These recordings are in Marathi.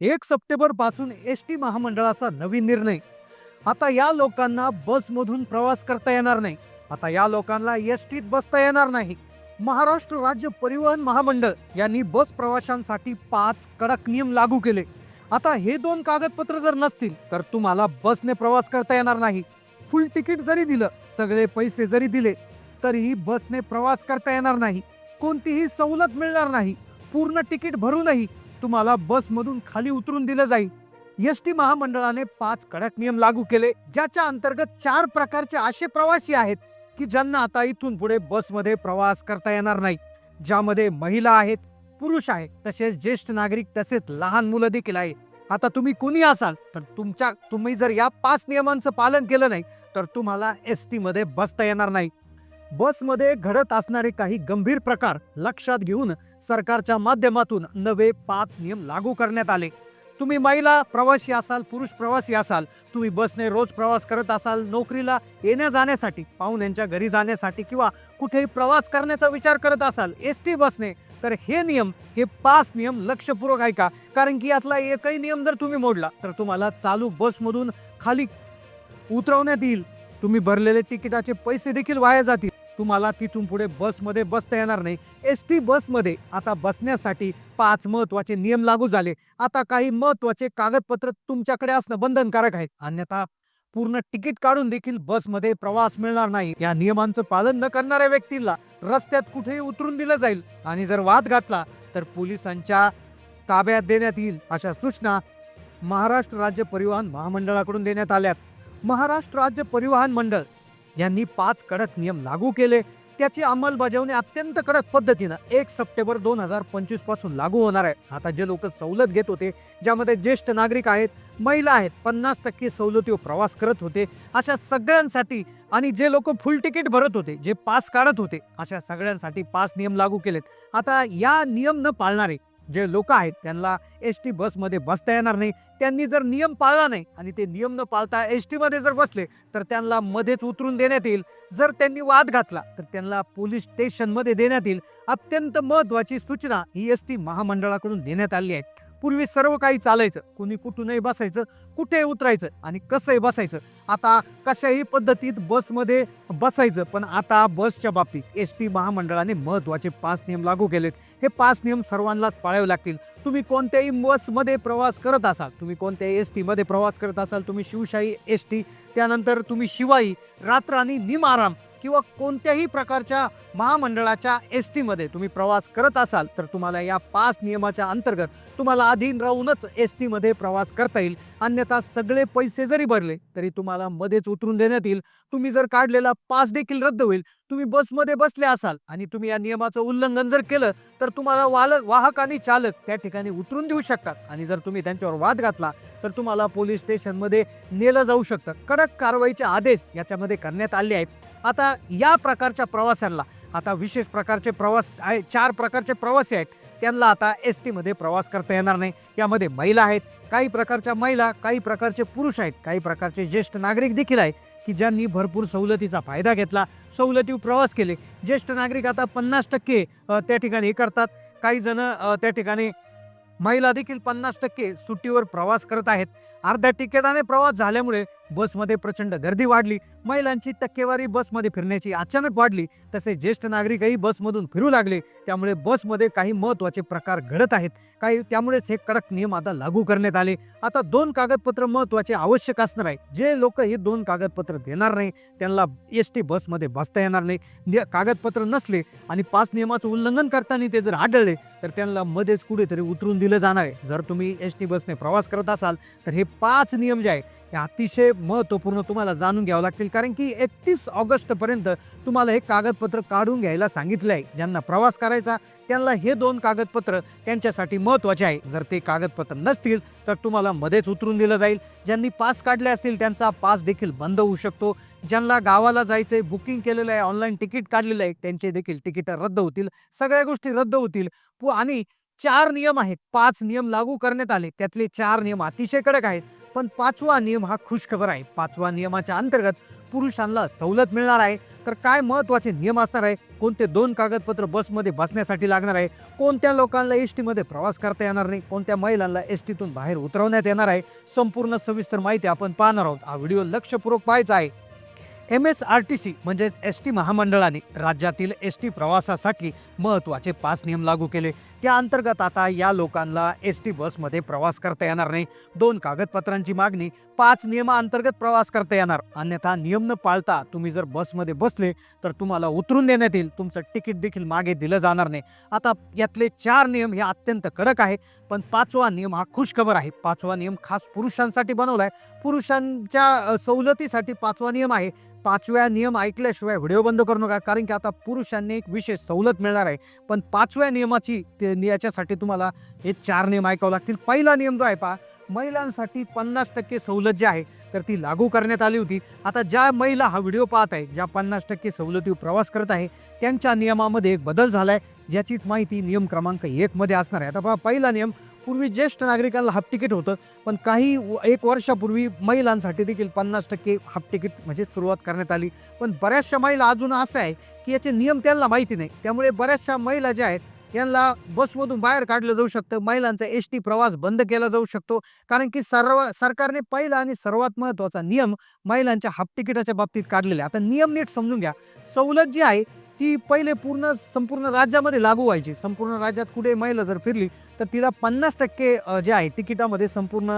एक सप्टेंबरपासून एस टी महामंडळाचा नवीन निर्णय. आता या लोकांना बसमधून प्रवास करता येणार नाही. आता या लोकांना एस टीत बसता येणार नाही. महाराष्ट्र राज्य परिवहन महामंडळ यांनी बस प्रवाशांसाठी पाच कडक नियम लागू केले. आता हे दोन कागदपत्र जर नसतील तर तुम्हाला बसने प्रवास करता येणार नाही. फुल तिकीट जरी दिलं सगळे पैसे जरी दिले तरीही बसने प्रवास करता येणार नाही. कोणतीही सवलत मिळणार नाही. पूर्ण तिकीट भरूनही तुम्हाला बसमधून खाली उतरून दिलं जाईल. एस टी महामंडळाने पाच कडक नियम लागू केले ज्याच्या अंतर्गत चार प्रकारचे असे प्रवासी आहेत की ज्यांना आता इथून पुढे बसमध्ये प्रवास करता येणार नाही. ज्यामध्ये महिला आहेत पुरुष आहेत तसेच ज्येष्ठ नागरिक तसेच लहान मुलं देखील आहे आता तुम्ही कुणी असाल तर तुमच्या तुम्ही जर या पाच नियमांचं पालन केलं नाही तर तुम्हाला एस टीमध्ये बसता येणार नाही. बसमध्ये घडत असणारे काही गंभीर प्रकार लक्षात घेऊन सरकारच्या माध्यमातून नवे पाच नियम लागू करण्यात आले. तुम्ही महिला प्रवासी असाल पुरुष प्रवासी असाल तुम्ही बसने रोज प्रवास करत असाल नोकरीला येण्या जाण्यासाठी पाहुण्यांच्या घरी जाण्यासाठी किंवा कुठेही प्रवास करण्याचा विचार करत असाल एस टी बसने तर हे नियम हे पाच नियम लक्षपूर्वक ऐका. कारण की यातला एकही नियम जर तुम्ही मोडला तर तुम्हाला चालू बसमधून खाली उतरवण्यात येईल. तुम्ही भरलेले तिकिटाचे पैसे देखील वाया जातील. तुम्हाला तिथून पुढे बसमध्ये बसता येणार नाही. एस टी बसमध्ये आता बसण्यासाठी पाच महत्त्वाचे नियम लागू झाले. आता काही महत्त्वाचे कागदपत्र तुमच्याकडे असणं बंधनकारक आहे. अन्यथा पूर्ण तिकीट काढून देखील बसमध्ये प्रवास मिळणार नाही. या नियमांचं पालन न करणाऱ्या व्यक्तीला रस्त्यात कुठेही उतरून दिलं जाईल. आणि जर वाद घातला तर पोलिसांच्या ताब्यात देण्यात येईल अशा सूचना महाराष्ट्र राज्य परिवहन महामंडळाकडून देण्यात आल्यात. महाराष्ट्र राज्य परिवहन मंडळ यांनी पाच कडक नियम लागू केले. त्याची अंमलबजावणी अत्यंत कडक पद्धतीनं एक सप्टेंबर दोन हजार पंचवीसपासून लागू होणार आहे. आता जे लोक सवलत घेत होते ज्यामध्ये ज्येष्ठ नागरिक आहेत महिला आहेत पन्नास टक्के सवलतीवर प्रवास करत होते अशा सगळ्यांसाठी आणि जे लोक फुल तिकीट भरत होते जे पास काढत होते अशा सगळ्यांसाठी पाच नियम लागू केलेत. आता या नियम न पाळणारे जे लोक आहेत त्यांना एस टी बसमध्ये बसता येणार नाही. त्यांनी जर नियम पाळला नाही आणि ते नियम न पाळता एस टीमध्ये जर बसले तर त्यांना मध्येच उतरून देण्यात येईल. जर त्यांनी वाद घातला तर त्यांना पोलीस स्टेशनमध्ये देण्यात येईल. अत्यंत महत्त्वाची सूचना ही एस टी महामंडळाकडून देण्यात आली आहे. पूर्वी सर्व काही चालायचं. कुणी कुठूनही बसायचं कुठे उतरायचं आणि कसंही बसायचं. आता कशाही पद्धतीत बसमध्ये बसायचं पण आता बसच्या बाबतीत एस टी महामंडळाने महत्त्वाचे पाच नियम लागू केलेत. हे पाच नियम सर्वांनाच पाळावे लागतील. तुम्ही कोणत्याही बसमध्ये प्रवास करत असाल तुम्ही कोणत्याही एस टीमध्ये प्रवास करत असाल तुम्ही शिवशाही एस टी त्यानंतर तुम्ही शिवाई रात्र आणि निमाराम किंवा कोणत्याही प्रकारच्या महामंडळाच्या एस टीमध्ये तुम्ही प्रवास करत असाल तर तुम्हाला या पाच नियमाच्या अंतर्गत तुम्हाला अधीन राहूनच एस टीमध्ये प्रवास करता येईल. अन्यथा सगळे पैसे जरी भरले तरी तुम्हाला मध्येच उतरून देण्यात येईल. तुम्ही जर काढलेला पास देखील रद्द होईल. तुम्ही बसमध्ये बसले असाल आणि तुम्ही या नियमाचं उल्लंघन जर केलं तर तुम्हाला वाल वाहक आणि चालक त्या ठिकाणी उतरून देऊ शकतात. आणि जर तुम्ही त्यांच्यावर वाद घातला तर तुम्हाला पोलीस स्टेशनमध्ये नेलं जाऊ शकतं. कडक कारवाईचे आदेश याच्यामध्ये करण्यात आले आहेत. आता या प्रकारच्या प्रवाशांना आता विशेष प्रकारचे प्रवास आहे चार प्रकारचे प्रवासी आहेत. त्यांना आता एस टीमध्ये प्रवास करता येणार नाही. यामध्ये महिला आहेत. काही प्रकारच्या महिला काही प्रकारचे पुरुष आहेत. काही प्रकारचे ज्येष्ठ नागरिक देखील आहेत की ज्यांनी भरपूर सवलतीचा फायदा घेतला सवलतीवर प्रवास केले. ज्येष्ठ नागरिक आता पन्नास टक्के त्या ठिकाणी हे करतात. काही जण त्या ठिकाणी महिला देखील पन्नास टक्के सुट्टीवर प्रवास करत आहेत. अर्ध्या तिकिटाने प्रवास झाल्यामुळे बसमध्ये प्रचंड गर्दी वाढली. महिलांची टक्केवारी बसमध्ये फिरण्याची अचानक वाढली. तसे ज्येष्ठ नागरिकही बसमधून फिरू लागले. त्यामुळे बसमध्ये काही महत्त्वाचे प्रकार घडत आहेत. काही त्यामुळेच हे कडक नियम आता लागू करण्यात आले. आता दोन कागदपत्र महत्त्वाचे आवश्यक असणार आहे. जे लोक हे दोन कागदपत्र देणार नाही त्यांना एस टी बसमध्ये बसता येणार नाही. कागदपत्र नसले आणि पाच नियमाचं उल्लंघन करताना ते जर आढळले तर त्यांना मध्येच कुठेतरी उतरून दिलं जाणार आहे. जर तुम्ही एस टी बसने प्रवास करत असाल तर हे पाच नियम जे आहे हे अतिशय महत्त्वपूर्ण तुम्हाला जाणून घ्यावं लागतील. कारण की एकतीस ऑगस्टपर्यंत तुम्हाला हे कागदपत्र काढून घ्यायला सांगितलं आहे. ज्यांना प्रवास करायचा त्यांना हे दोन कागदपत्र त्यांच्यासाठी महत्त्वाचे आहे. जर ते कागदपत्र नसतील तर तुम्हाला मध्येच उतरून दिलं जाईल. ज्यांनी पास काढले असतील त्यांचा पास देखील बंद होऊ शकतो. ज्यांना गावाला जायचंय बुकिंग केलेलं आहे ऑनलाईन तिकीट काढलेलं आहे त्यांचे देखील तिकीट रद्द होतील. सगळ्या गोष्टी रद्द होतील. पु- आणि चार नियम आहेत. पाच नियम लागू करण्यात आले. त्यातले चार नियम अतिशय कडक आहेत. पण पाचवा नियम हा खुशखबर आहे. पाचवा नियमाच्या अंतर्गत पुरुषांना सवलत मिळणार आहे. तर काय महत्त्वाचे नियम असणार आहे? कोणते दोन कागदपत्र बसमध्ये बसण्यासाठी लागणार आहे? कोणत्या लोकांना एस टीमध्ये प्रवास करता येणार नाही? कोणत्या महिलांना एस टीतून बाहेर उतरवण्यात येणार आहे? संपूर्ण सविस्तर माहिती आपण पाहणार आहोत. हा व्हिडिओ लक्षपूर्वक पाहायचा आहे. M S R T C म्हणजेच एस टी महामंडळाने राज्यातील एस टी प्रवासासाठी महत्त्वाचे पाच नियम लागू केले. त्या अंतर्गत आता या लोकांना एस टी बसमध्ये प्रवास करता येणार नाही. दोन कागदपत्रांची मागणी पाच नियमाअंतर्गत प्रवास करता येणार. अन्यथा नियम न पाळता तुम्ही जर बसमध्ये बसले तर तुम्हाला उतरून देण्यात येईल. तुमचं तिकीट देखील मागे दिलं जाणार नाही. आता यातले चार नियम हे अत्यंत कडक आहे पण पाचवा नियम हा खुशखबर आहे. पाचवा नियम खास पुरुषांसाठी बनवला आहे पुरुषांच्या सवलतीसाठी पाचवा नियम आहे. पाचव्या नियम ऐकल्याशिवाय व्हिडिओ बंद करू नका कारण की आता पुरुषांनी एक विशेष सवलत मिळणार आहे. पण पाचव्या नियमाची ते याच्यासाठी तुम्हाला हे चार नियम ऐकावं लागतील. पहिला नियम जो आहे पहा महिलांसाठी पन्नास टक्के सवलत जी आहे. तर ती लागू करण्यात आली होती. आता ज्या महिला हा व्हिडिओ पाहत आहे ज्या पन्नास टक्के सवलतीवर प्रवास करत आहे त्यांच्या नियमामध्ये एक बदल झाला आहे ज्याचीच माहिती नियम क्रमांक एकमध्ये असणार आहे. आता पहा पहिला नियम पूर्वी ज्येष्ठ नागरिकांना हाफ तिकीट होतं पण काही व- एक वर्षापूर्वी महिलांसाठी देखील पन्नास टक्के हाफ तिकीट म्हणजे सुरुवात करण्यात आली. पण बऱ्याचशा महिला अजून असं आहे की याचे नियम त्यांना माहिती नाही. त्यामुळे बऱ्याचशा महिला ज्या आहेत यांना बसमधून बाहेर काढलं जाऊ शकतं. महिलांचा एस टी प्रवास बंद केला जाऊ शकतो. कारण की सर्व सरकारने पहिला आणि सर्वात महत्त्वाचा नियम महिलांच्या हाफ तिकिटाच्या बाबतीत काढलेला आहे. आता नियम नीट समजून घ्या. सवलत जी आहे ती पहिले पूर्ण संपूर्ण राज्यामध्ये लागू व्हायची. संपूर्ण राज्यात कुठे महिला जर फिरली तर तिला पन्नास टक्के जे आहे तिकिटामध्ये संपूर्ण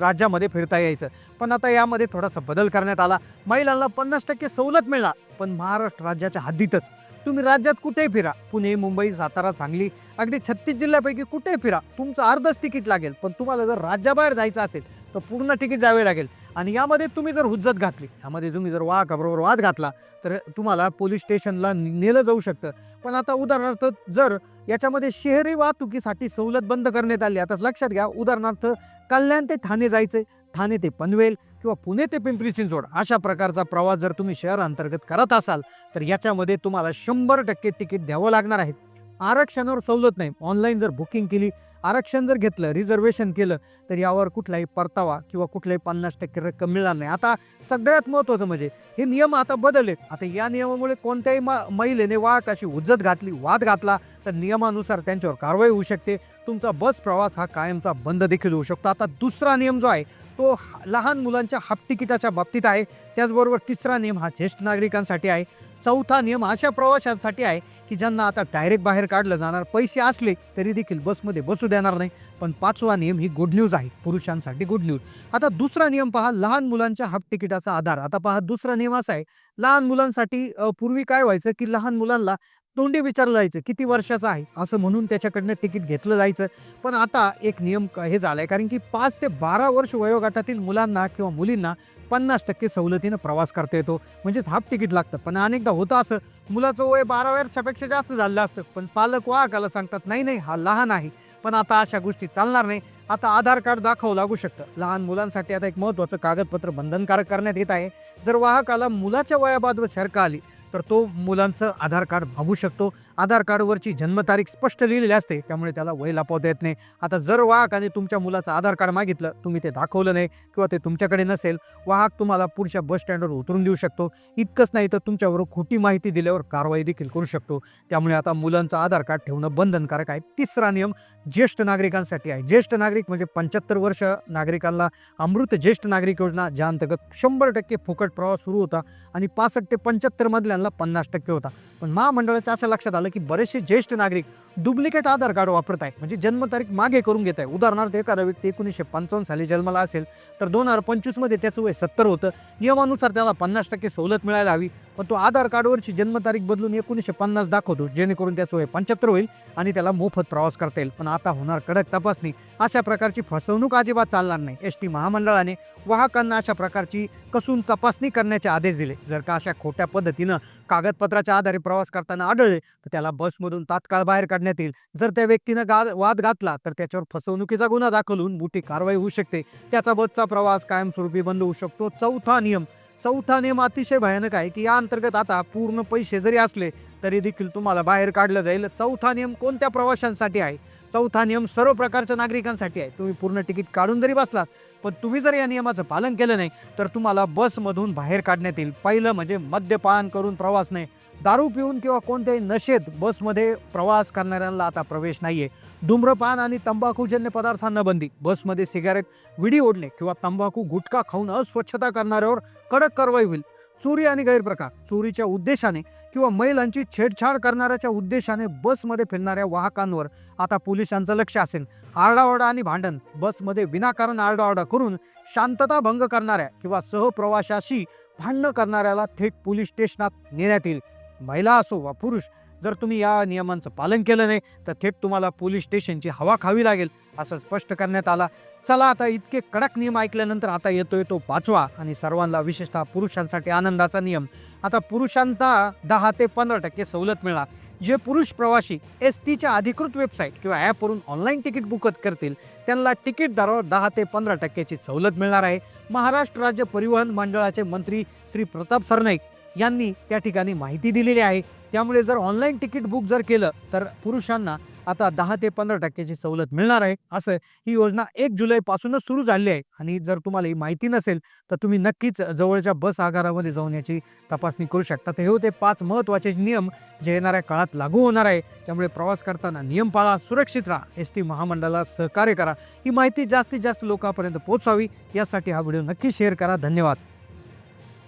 राज्यामध्ये फिरता यायचं. पण आता यामध्ये थोडासा बदल करण्यात आला. महिलांना पन्नास टक्के सवलत मिळणार पण महाराष्ट्र राज्याच्या हद्दीतच. तुम्ही राज्यात कुठेही फिरा? पुणे मुंबई सातारा सांगली अगदी छत्तीस जिल्ह्यापैकी कुठेही फिरा? तुमचं अर्धच तिकीट लागेल. पण तुम्हाला जर राज्याबाहेर जायचं असेल तर पूर्ण तिकीट द्यावे लागेल. आणि यामध्ये तुम्ही जर हुज्जत घातली यामध्ये तुम्ही जर वाहकाबरोबर वाद घातला तर तुम्हाला पोलीस स्टेशनला नेलं जाऊ शकतं. पण आता उदाहरणार्थ जर याच्यामध्ये शहरी वाहतुकीसाठी सवलत बंद करण्यात आली आता लक्षात घ्या उदाहरणार्थ कल्याण ते ठाणे जायचे ठाणे ते पनवेल किंवा पुणे ते पिंपरी चिंचवड अशा प्रकारचा प्रवास जर तुम्ही शहर अंतर्गत करत असाल तर याच्यामध्ये तुम्हाला शंभर टक्के तिकीट द्यावं लागणार आहे. आरक्षणावर सवलत नाही. ऑनलाईन जर बुकिंग केली आरक्षण जर घेतलं रिझर्वेशन केलं तर यावर कुठलाही परतावा किंवा कुठलाही पन्नास टक्के रक्कम मिळणार नाही. आता सगळ्यात महत्त्वाचं म्हणजे हे नियम आता बदललेत आता या नियमामुळे कोणत्याही म महिलेने अशी उज्जत घातली वाद घातला तर नियमानुसार त्यांच्यावर कारवाई होऊ शकते. तुमचा बस प्रवास हा कायमचा बंद देखील होऊ शकतो. आता दुसरा नियम जो आहे तो लहान मुलांच्या हाफ तिकिटाच्या बाबतीत आहे. त्याचबरोबर तिसरा नियम हा ज्येष्ठ नागरिकांसाठी आहे. चौथा नियम अशा प्रवाशांसाठी आहे की ज्यांना आता डायरेक्ट बाहेर काढलं जाणार पैसे असले तरी देखील बसमध्ये बसू देणार नाही. पण पाचवा नियम ही गुड न्यूज आहे पुरुषांसाठी गुड न्यूज आता दुसरा नियम पहा लहान मुलांच्या हाफ तिकिटाचा आधार. आता पहा दुसरा नियम असा आहे लहान मुलांसाठी पूर्वी काय व्हायचं की लहान मुलांना तोंडी विचारलं जायचं किती वर्षाचं आहे? असं म्हणून त्याच्याकडनं तिकीट घेतलं जायचं. पण आता एक नियम हे हे झालाय. कारण की पाच ते बारा वर्ष वयोगटातील मुलांना किंवा मुलींना पन्नास टक्के सवलतीनं प्रवास करता येतो. म्हणजेच हाफ तिकीट लागतं. पण अनेकदा होतं असं. मुलाचं वय बारा वर्षापेक्षा जास्त झालं असतं. पण पालक वाहकाला सांगतात नाही नाही हा लहान आहे. पण आता अशा गोष्टी चालणार नाही. आता आधार कार्ड दाखवू लागू शकतं. लहान मुलांसाठी आता एक महत्त्वाचं कागदपत्र बंधनकारक करण्यात येत आहे. जर वाहकाला मुलाच्या वयाबाबत शरका आली तर तो मुलांचं आधार कार्ड मागू शकतो. आधार कार्डवरची जन्मतारीख स्पष्ट लिहिलेली असते त्यामुळे त्याला वय लपवता येत नाही. आता जर वाहकाने तुमच्या मुलाचं आधार कार्ड मागितलं तुम्ही ते दाखवलं नाही किंवा ते तुमच्याकडे नसेल वाहक तुम्हाला पुढच्या बस स्टँडवर उतरून देऊ शकतो. इतकंच नाही तर तुमच्यावर खोटी माहिती दिल्यावर कारवाई देखील करू शकतो. त्यामुळे आता मुलांचं आधार कार्ड ठेवणं बंधनकारक आहे. तिसरा नियम ज्येष्ठ नागरिकांसाठी आहे. ज्येष्ठ नागरिक म्हणजे पंच्याहत्तर वर्ष नागरिकांना अमृत ज्येष्ठ नागरिक योजना ज्या अंतर्गत शंभर टक्के फुकट प्रवास सुरू होता आणि पासष्ट ते पंच्याहत्तर मधल्यांना पन्नास टक्के होता. पण महामंडळाचं असं लक्षात आलं की बरेचसे ज्येष्ठ नागरिक डुप्लिकेट आधार कार्ड वापरत आहे म्हणजे जन्मतारीख मागे करून घेत आहे उदाहरणार्थ एखादा व्यक्ती एकोणीसशे पंचावन्न साली जन्माला असेल तर दोन हजार पंचवीसमध्ये त्याचं वय सत्तर होतं. नियमानुसार त्याला पन्नास टक्के सवलत मिळायला हवी. पण तो आधार कार्डवरची जन्मतारीख बदलून एकोणीसशे पन्नास दाखवतो जेणेकरून त्याचं वय पंच्याहत्तर होईल आणि त्याला मोफत प्रवास करता येईल. पण आता होणार कडक तपासणी. अशा प्रकारची फसवणूक अजिबात चालणार नाही. एस टी महामंडळाने वाहकांना अशा प्रकारची कसून तपासणी करण्याचे आदेश दिले. जर का अशा खोट्या पद्धतीनं कागदपत्राच्या आधारे प्रवास करताना आढळले तर त्याला बसमधून तात्काळ बाहेर काढण्यात येईल. जर त्या व्यक्तीनं गा वाद घातला तर त्याच्यावर फसवणुकीचा गुन्हा दाखल होऊन मोठी कारवाई होऊ शकते. त्याचा बसचा प्रवास कायमस्वरूपी बंद होऊ शकतो. चौथा नियम चौथा नियम अतिशय भयानक आहे की या अंतर्गत आता पूर्ण पैसे जरी असले तरी देखील तुम्हाला बाहेर काढलं जाईल. चौथा नियम कोणत्या प्रवाशांसाठी आहे? चौथा नियम सर्व प्रकारच्या नागरिकांसाठी आहे. तुम्ही पूर्ण तिकीट काढून जरी बसलात पण तुम्ही जर या नियमाचं पालन केलं नाही तर तुम्हाला बसमधून बाहेर काढण्यात येईल. पहिलं म्हणजे मद्यपान करून प्रवास नाही. दारू पिऊन किंवा कोणत्याही नशेत बसमध्ये प्रवास करणाऱ्यांना आता प्रवेश नाही आहे धूम्रपान आणि तंबाखूजन्य पदार्थांना बंदी बसमध्ये सिगारेट विडी ओढणे किंवा तंबाखू गुटखा खाऊन अस्वच्छता करणाऱ्यावर कडक कारवाई होईल. चोरी आणि गैरप्रकार. चोरीच्या उद्देशाने किंवा महिलांची छेडछाड करणाऱ्याच्या उद्देशाने बसमध्ये फिरणाऱ्या वाहकांवर आता पोलिसांचं लक्ष असेल. आरडाओरडा आणि भांडण. बसमध्ये विनाकारण आरडाओरडा करून शांतता भंग करणाऱ्या किंवा सहप्रवाशाशी भांडणं करणाऱ्याला थेट पोलीस स्टेशनात नेण्यात येईल. महिला असो वा पुरुष जर तुम्ही या नियमांचं पालन केलं नाही तर थेट तुम्हाला पोलीस स्टेशनची हवा खावी लागेल असं स्पष्ट करण्यात आला. चला आता इतके कडक नियम ऐकल्यानंतर आता येतोय तो पाचवा आणि सर्वांना विशेषतः पुरुषांसाठी आनंदाचा नियम. आता पुरुषांना दहा ते पंधरा टक्के सवलत मिळा. जे पुरुष प्रवासी एस टीच्या अधिकृत वेबसाईट किंवा ॲपवरून ऑनलाईन तिकीट बुकत करतील त्यांना तिकीट दरावर दहा ते पंधरा टक्क्याची सवलत मिळणार आहे. महाराष्ट्र राज्य परिवहन मंडळाचे मंत्री श्री प्रताप सरनाईक यांनी त्या ठिकाणी माहिती दिलेली आहे. त्यामुळे जर ऑनलाईन तिकीट बुक जर केलं तर पुरुषांना आता दहा ते पंधरा टक्क्याची सवलत मिळणार आहे. असं ही योजना एक जुलैपासूनच सुरू झाली आहे. आणि जर तुम्हाला ही माहिती नसेल तर तुम्ही नक्कीच जवळच्या बस आगारामध्ये जाऊन याची तपासणी करू शकता. तर हे होते पाच महत्त्वाचे नियम जे येणाऱ्या काळात लागू होणार आहे. त्यामुळे प्रवास करताना नियम पाळा सुरक्षित राहा एस टी महामंडळाला सहकार्य करा. ही माहिती जास्तीत जास्त लोकांपर्यंत पोहोचावी. यासाठी हा व्हिडिओ नक्की शेअर करा. धन्यवाद.